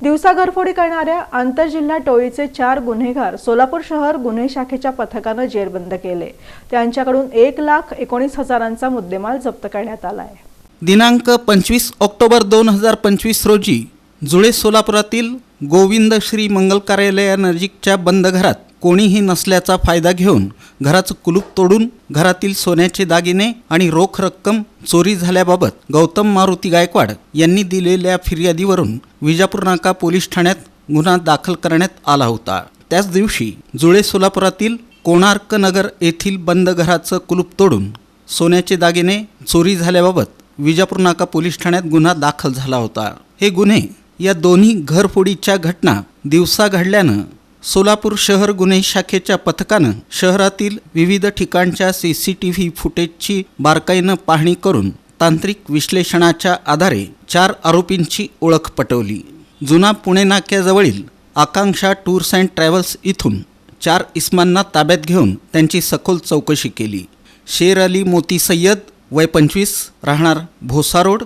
दिवसा घरफोडी करणाऱ्या आंतरजिल्हा टोळीचे चार गुन्हेगार सोलापूर शहर गुन्हे शाखेच्या पथकानं जेरबंद केले. त्यांच्याकडून एक लाख एकोणीस हजारांचा मुद्देमाल जप्त करण्यात आला आहे दिनांक पंचवीस ऑक्टोबर दोन हजार पंचवीस रोजी जुळे सोलापुरातील गोविंद श्री मंगल कार्यालयानजीकच्या बंद घरात कोणीही नसल्याचा फायदा घेऊन घराचं कुलूप तोडून घरातील सोन्याचे दागिने आणि रोख रक्कम चोरी झाल्याबाबत गौतम मारुती गायकवाड यांनी दिलेल्या फिर्यादीवरून विजापूर नाका पोलीस ठाण्यात गुन्हा दाखल करण्यात आला होता. त्याच दिवशी जुळे सोलापुरातील कोणार्क नगर येथील बंद घराचं कुलूप तोडून सोन्याचे दागिने चोरी झाल्याबाबत विजापूर नाका पोलीस ठाण्यात गुन्हा दाखल झाला होता. हे गुन्हे या दोन्ही घरफोडीच्या घटना दिवसा घडल्यानं सोलापूर शहर गुन्हे शाखेच्या पथकानं शहरातील विविध ठिकाणच्या सी सी टी व्ही फुटेजची बारकाईनं पाहणी करून तांत्रिक विश्लेषणाच्या आधारे चार आरोपींची ओळख पटवली. जुना पुणे नाक्याजवळील आकांक्षा टूर्स अँड ट्रॅव्हल्स इथून चार इस्मांना ताब्यात घेऊन त्यांची सखोल चौकशी केली. शेर अली मोती सय्यद वय पंचवीस राहणार भोसा रोड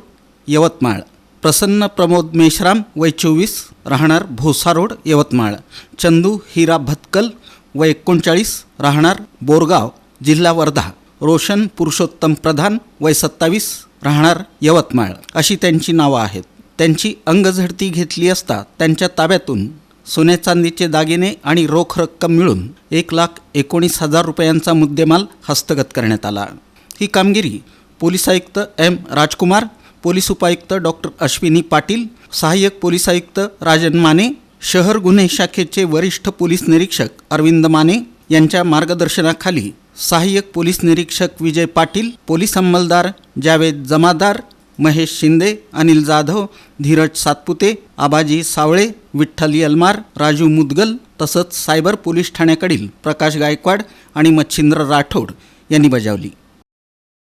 यवतमाळ. प्रसन्न प्रमोद मेश्राम वय चोवीस राहणार भोसा रोड यवतमाळ. चंदू हिरा भतकल वय एकोणचाळीस राहणार बोरगाव जिल्हा वर्धा. रोशन पुरुषोत्तम प्रधान वय सत्तावीस राहणार यवतमाळ. अशी त्यांची नावं आहेत. त्यांची अंगझडती घेतली असता त्यांच्या ताब्यातून सोने चांदीचे दागिने आणि रोख रक्कम मिळून एक लाख एकोणीस हजार रुपयांचा मुद्देमाल हस्तगत करण्यात आला. ही कामगिरी पोलीस आयुक्त एम राजकुमार पोलीस उपायुक्त डॉक्टर अश्विनी पाटील सहाय्यक पोलीस आयुक्त राजन माने शहर गुन्हे शाखेचे वरिष्ठ पोलीस निरीक्षक अरविंद माने यांच्या मार्गदर्शनाखाली सहाय्यक पोलीस निरीक्षक विजय पाटील पोलीस अंमलदार जावेद जमादार महेश शिंदे अनिल जाधव धीरज सातपुते आबाजी सावळे विठ्ठल यलमार राजू मुदगल तसंच सायबर पोलीस ठाण्याकडील प्रकाश गायकवाड आणि मच्छिंद्र राठोड यांनी बजावली.